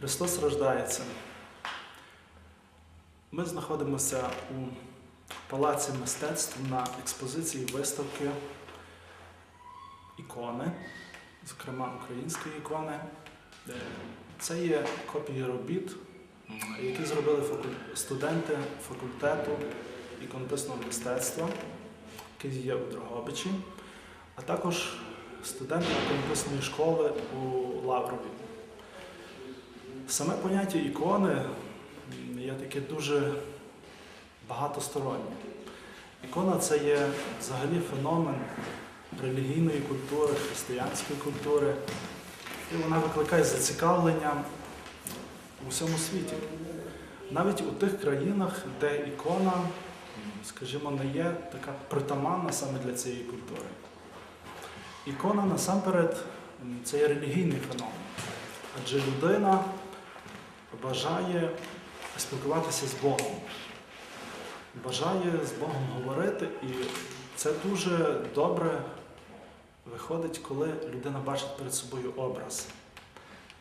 Христос рождається. Ми знаходимося у палаці мистецтв на експозиції виставки ікони, зокрема української ікони. Е, Це є копії робіт, які зробили студенти факультету іконописного мистецтва, який є у Дрогобичі, а також студенти іконописної школи у Лаврові. Саме поняття ікони є таке дуже багатостороннє. Ікона це є взагалі феномен релігійної культури, християнської культури, і вона викликає зацікавлення у всьому світі. Навіть у тих країнах, де ікона, скажімо, не є така притаманна саме для цієї культури. Ікона насамперед це є релігійний феномен. Адже людина бажає спілкуватися з Богом, бажає з Богом говорити, і це дуже добре виходить, коли людина бачить перед собою образ.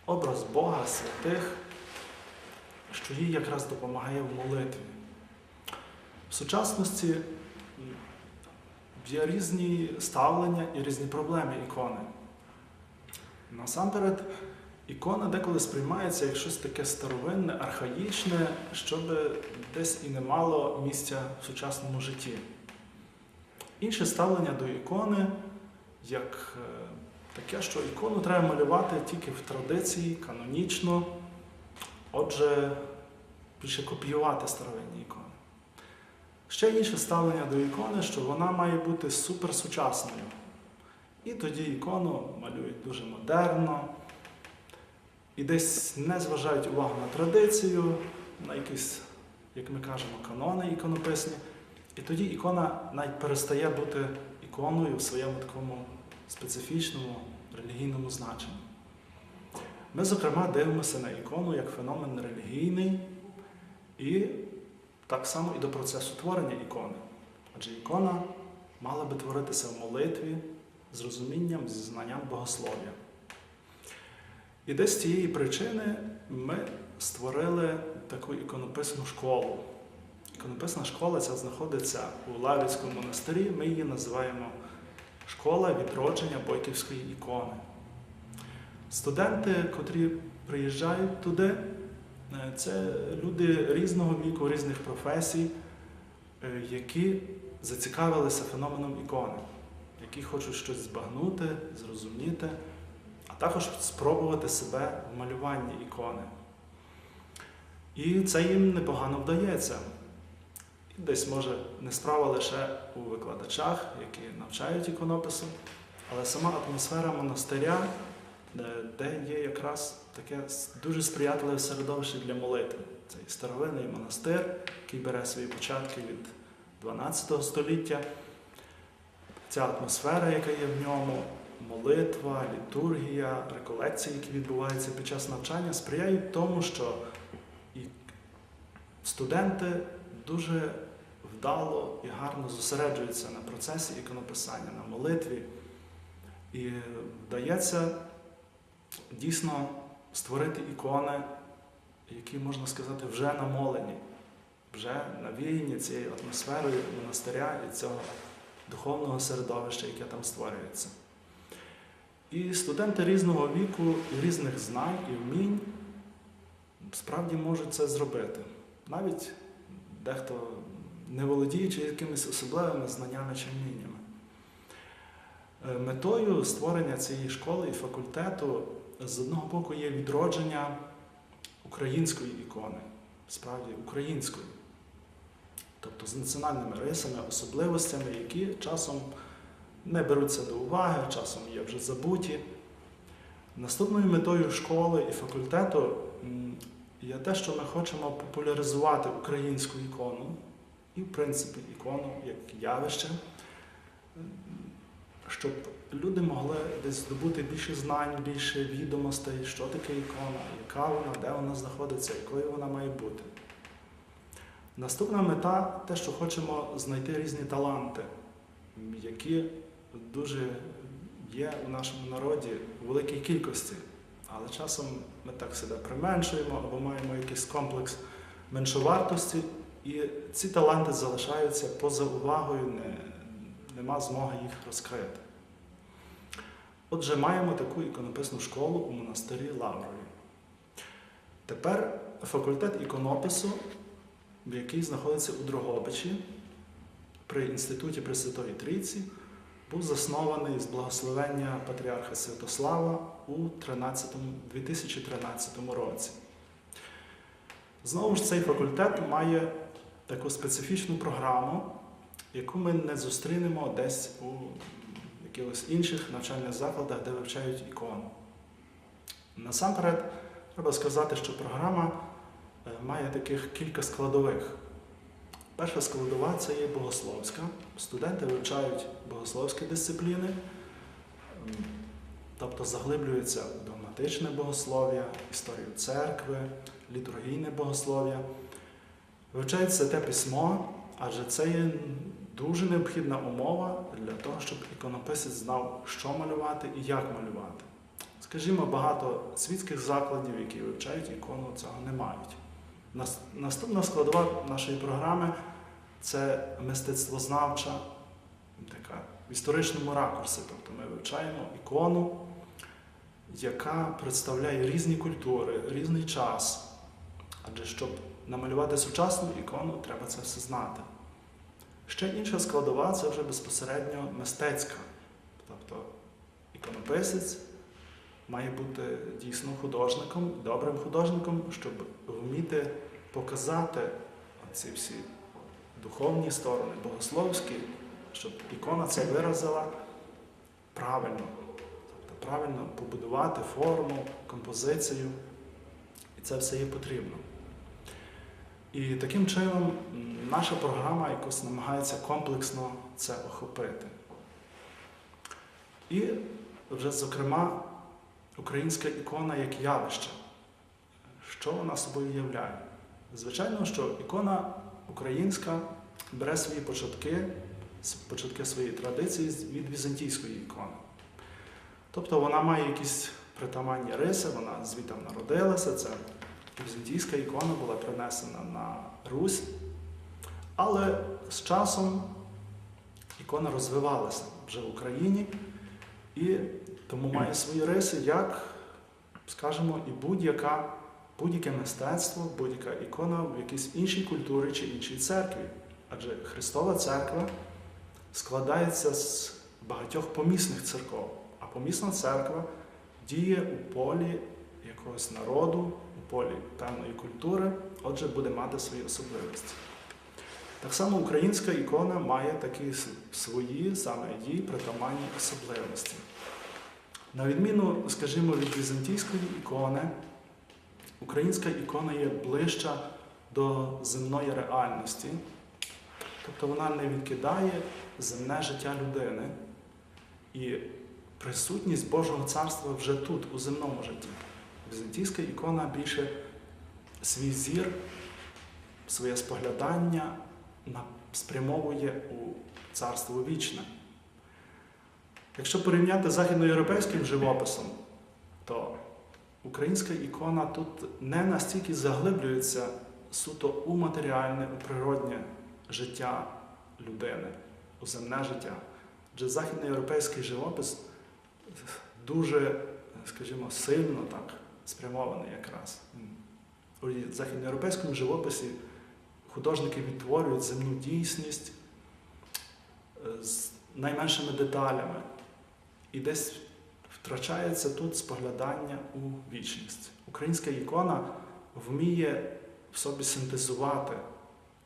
Образ Бога, святих, що їй якраз допомагає в молитві. В сучасності є різні ставлення і різні проблеми ікони. Насамперед, ікона деколи сприймається як щось таке старовинне, архаїчне, щоб десь і не мало місця в сучасному житті. Інше ставлення до ікони як е, таке, що ікону треба малювати тільки в традиції, канонічно, отже, більше копіювати старовинні ікони. Ще інше ставлення до ікони, що вона має бути суперсучасною. І тоді ікону малюють дуже модерно, і десь не зважають увагу на традицію, на якісь, як ми кажемо, канони іконописні. І тоді ікона навіть перестає бути іконою в своєму такому специфічному релігійному значенні. Ми, зокрема, дивимося на ікону як феномен релігійний і так само і до процесу творення ікони. Адже ікона мала би творитися в молитві з розумінням, зі знанням богослов'я. І десь з цієї причини ми створили таку іконописну школу. Іконописна школа ця знаходиться у Лаврівському монастирі. Ми її називаємо Школа відродження Бойківської ікони. Студенти, котрі приїжджають туди, е, це люди різного віку, різних професій, е, які зацікавилися феноменом ікони, які хочуть щось збагнути, зрозуміти, також спробувати себе в малюванні ікони. І це їм непогано вдається. Десь може не справа лише у викладачах, які навчають іконопису, але сама атмосфера монастиря, де є якраз таке дуже сприятливе середовище для молитви. Цей старовинний монастир, який бере свої початки від 12 століття. Ця атмосфера, яка є в ньому, молитва, літургія, реколекції, які відбуваються під час навчання, сприяють тому, що і студенти дуже вдало і гарно зосереджуються на процесі іконописання, на молитві. І вдається дійсно створити ікони, які, можна сказати, вже намолені, вже навіяні цією атмосферою монастиря і цього духовного середовища, яке там створюється. І студенти різного віку, різних знань і вмінь справді можуть це зробити. Навіть дехто не володіючи якимись особливими знаннями чи вміннями. Е, Метою створення цієї школи і факультету з одного боку є відродження української ікони, справді української, тобто з національними рисами, особливостями, які часом не беруться до уваги, часом є вже забуті. Наступною метою школи і факультету є те, що ми хочемо популяризувати українську ікону і, в принципі, ікону як явище, щоб люди могли десь здобути більше знань, більше відомостей, що таке ікона, яка вона, де вона знаходиться, якою вона має бути. Наступна мета те, що хочемо знайти різні таланти, які дуже є у нашому народі у великій кількості. Але часом ми так себе применшуємо або маємо якийсь комплекс меншовартості, і ці таланти залишаються поза увагою, не, нема змоги їх розкрити. Отже, маємо таку іконописну школу у монастирі Лаврові. Тепер факультет іконопису, який знаходиться у Дрогобичі при Інституті Пресвятої Трійці, був заснований з благословення патріарха Святослава у 13 2013 році. Знову ж цей факультет має таку специфічну програму, яку ми не зустрінемо десь у якихось інших навчальних закладах, де вивчають ікону. Насамперед, треба сказати, що програма е, має таких кілька складових. Перша складова це є богословська. Студенти вивчають богословські дисципліни, тобто заглиблюються в догматичне богослов'я, історію церкви, літургійне богослов'я. Вивчають святе письмо, адже це є дуже необхідна умова для того, щоб іконописець знав, що малювати і як малювати. Скажімо, багато світських закладів, які вивчають ікону, цього не мають. Нас- Наступна складова нашої програми це мистецтвознавча, така в історичному ракурсі. Тобто ми вивчаємо ікону, яка представляє різні культури, різний час. Адже щоб намалювати сучасну ікону, треба це все знати. Ще інша складова це вже безпосередньо мистецька. Тобто іконописець має бути дійсно художником, добрим художником, щоб вміти показати ці всі духовні сторони, богословські, щоб ікона це виразила правильно. Тобто правильно побудувати форму, композицію. І це все є потрібно. І таким чином наша програма якось намагається комплексно це охопити. І вже, зокрема, українська ікона як явище. Що вона собою являє? Звичайно, що ікона українська бере свої початки, початки своєї традиції від візантійської ікони. Тобто вона має якісь притаманні риси, вона звідти народилася, це візантійська ікона була принесена на Русь. Але з часом ікона розвивалася вже в Україні і тому має свої риси, як, скажімо, і будь-яка, будь-яке мистецтво, будь-яка ікона в якійсь іншій культурі чи іншій церкві. Адже Христова церква складається з багатьох помісних церков, а помісна церква діє у полі якогось народу, у полі певної культури, отже, буде мати свої особливості. Так само українська ікона має такі свої, саме їй притаманні особливості. На відміну, скажімо, від візантійської ікони, українська ікона є ближча до земної реальності, тобто вона не відкидає земне життя людини і присутність Божого царства вже тут, у земному житті. Візантійська ікона більше свій зір, своє споглядання спрямовує у царство вічне. Якщо порівняти з західноєвропейським живописом, то українська ікона тут не настільки заглиблюється суто у матеріальне, у природнє життя людини, у земне життя. Адже західноєвропейський живопис дуже, скажімо, сильно так спрямований якраз. У західноєвропейському живописі художники відтворюють земну дійсність е, з найменшими деталями. І десь втрачається тут споглядання у вічність. Українська ікона вміє в собі синтезувати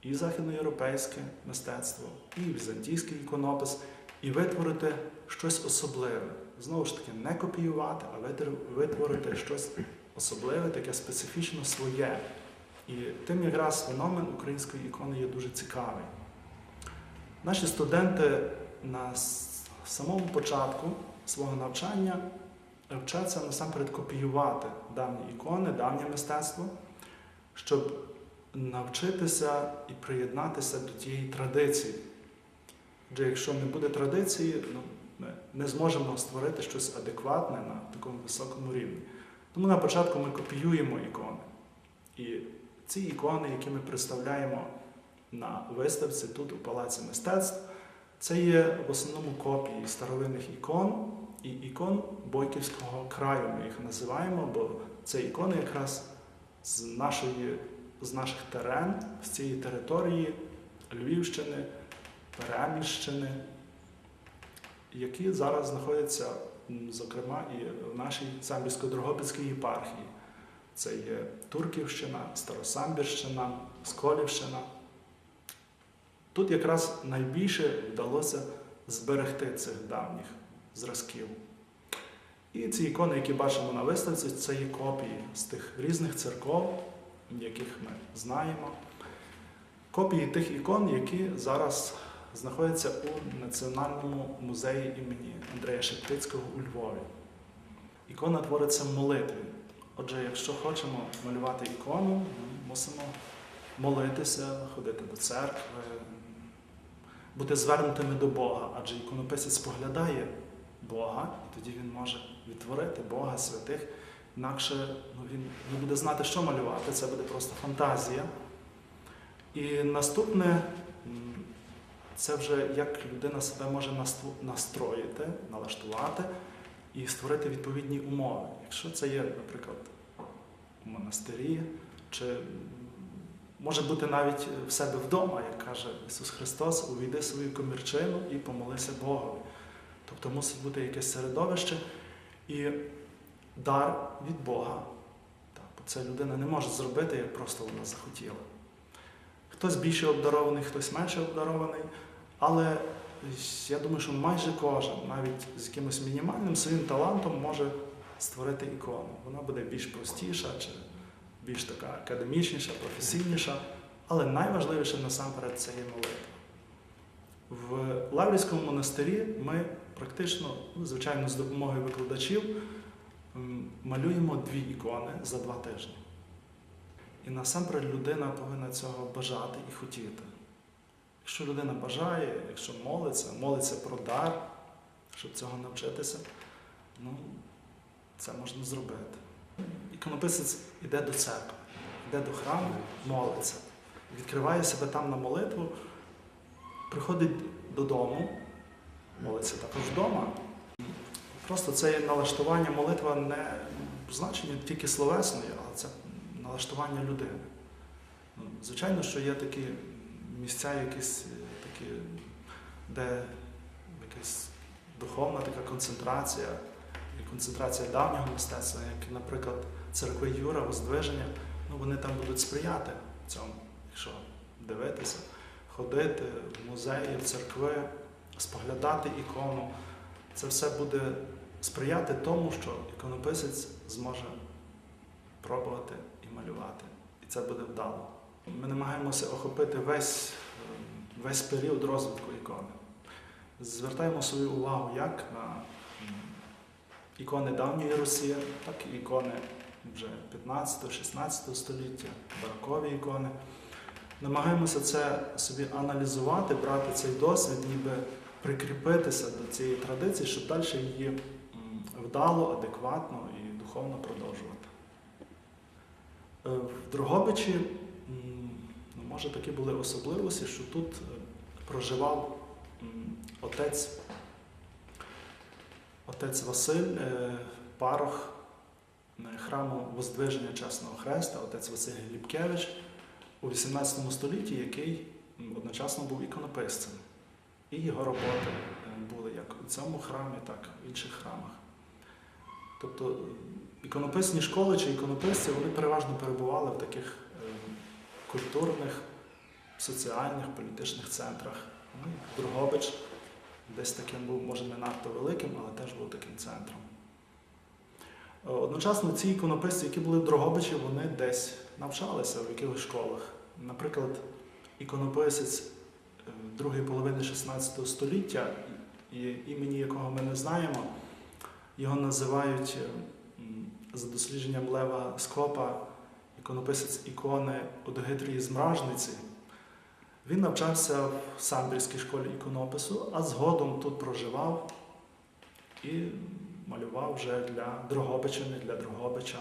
і західноєвропейське мистецтво, і візантійський іконопис, і витворити щось особливе. Знову ж таки, не копіювати, а витворити щось особливе, таке специфічно своє. І тим якраз феномен української ікони є дуже цікавий. Наші студенти на самому початку свого навчання вчаться насамперед копіювати давні ікони, давнє мистецтво, щоб навчитися і приєднатися до тієї традиції. Адже якщо не буде традиції, ну, ми не зможемо створити щось адекватне на такому високому рівні. Тому на початку ми копіюємо ікони. І ці ікони, які ми представляємо на виставці тут у Палаці мистецтв, це є в основному копії старовинних ікон і ікон Бойківського краю. Ми їх називаємо, бо це ікони якраз з, нашої, з наших терен, з цієї території Львівщини, Переміщини, які зараз знаходяться, зокрема, і в нашій Самбірсько-Дрогобицькій єпархії. Це є Турківщина, Старосамбірщина, Сколівщина. Тут якраз найбільше вдалося зберегти цих давніх зразків. І ці ікони, які бачимо на виставці, це є копії з тих різних церков, яких ми знаємо. Копії тих ікон, які зараз знаходяться у Національному музеї імені Андрея Шептицького у Львові. Ікона твориться в молитві. Отже, якщо хочемо малювати ікону, мусимо молитися, ходити до церкви, бути звернутими до Бога, адже іконописець споглядає Бога, і тоді він може відтворити Бога, святих. Інакше ну, він не буде знати, що малювати, це буде просто фантазія. І наступне це вже як людина себе може настроїти, налаштувати і створити відповідні умови. Якщо це є, наприклад, у монастирі, чи може бути навіть в себе вдома, як каже Ісус Христос, увійди свою комірчину і помолися Богові. Тобто мусить бути якесь середовище і дар від Бога. Бо це людина не може зробити, як просто вона захотіла. Хтось більше обдарований, хтось менше обдарований, але я думаю, що майже кожен, навіть з якимось мінімальним своїм талантом, може створити ікону. Вона буде більш простіша, чи більш така академічніша, професійніша, але найважливіше насамперед це є молитва. В Лаврівському монастирі ми практично, ну, звичайно, з допомогою викладачів малюємо дві ікони за два тижні. І насамперед людина повинна цього бажати і хотіти. Якщо людина бажає, якщо молиться, молиться про дар, щоб цього навчитися, ну, це можна зробити. Іконописець іде до церкви, йде до храму, молиться, відкриває себе там на молитву, приходить додому, молиться також вдома. Просто це налаштування молитва не в значенні тільки словесної, але це налаштування людини. Ну, Звичайно, що є такі місця, якісь е, такі, де якась духовна така концентрація, і концентрація давнього мистецтва, як, наприклад, церкви Юра, Воздвиження, ну, вони там будуть сприяти цьому, якщо дивитися, ходити в музеї, в церкви, споглядати ікону. Це все буде сприяти тому, що іконописець зможе пробувати і малювати. І це буде вдало. Ми намагаємося охопити весь, весь період розвитку ікони. Звертаємо свою увагу як на ікони давньої Росії, так і ікони вже 15-16 століття, барокові ікони. Намагаємося це собі аналізувати, брати цей досвід, ніби прикріпитися до цієї традиції, щоб далі її вдало, адекватно і духовно продовжувати. Е, В Дрогобичі, може, такі були особливості, що тут е, проживав отець, отець Василь, е, парох е, храму Воздвиження Чесного Хреста, отець Василь Глібкевич у XVIII столітті, який одночасно був іконописцем. І його роботи були як у цьому храмі, так і в інших храмах. Тобто іконописні школи чи іконописці вони переважно перебували в таких культурних, соціальних, політичних центрах. Ну, і Дрогобич десь таким був, може, не надто великим, але теж був таким центром. Е, Одночасно ці іконописці, які були в Дрогобичі, вони десь навчалися в якихось школах. Наприклад, іконописець е, другої половини 16 століття, імені якого ми не знаємо, його називають за дослідженням Лева Скопа іконописець ікони Одогитрії з Мражниці. Він навчався в Самбірській школі іконопису, а згодом тут проживав і малював вже для Дрогобичини, для Дрогобича,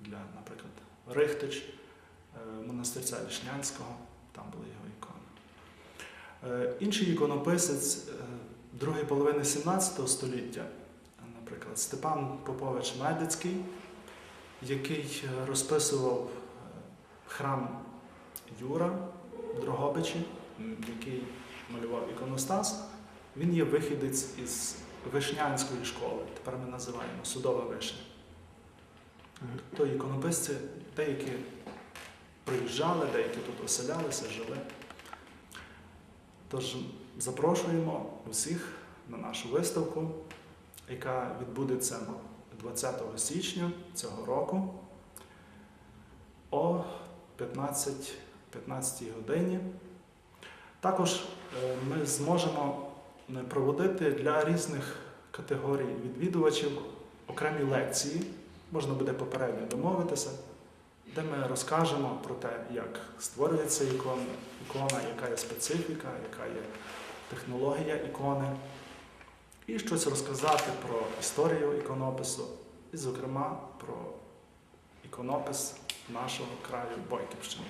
для, наприклад, Рихтич, е, монастирця Лішнянського, там були його ікони. Е, Інший іконописець е, другої половини 17 століття, наприклад, Степан Попович Медицький, який е, розписував е, храм Юра в Дрогобичі, який малював іконостас, він є вихідець із Вишнянської школи. Тепер ми називаємо Судова Вишня. То іконописці, деякі приїжджали, деякі тут оселялися, жили. Тож запрошуємо усіх на нашу виставку, яка відбудеться 20 січня цього року о 15, 15 годині. Також е, ми зможемо е, проводити для різних категорій відвідувачів окремі лекції. Можна буде попередньо домовитися, де ми розкажемо про те, як створюється ікона, ікона, яка є специфіка, яка є технологія ікони, і щось розказати про історію іконопису, і, зокрема, про іконопис нашого краю Бойківщини.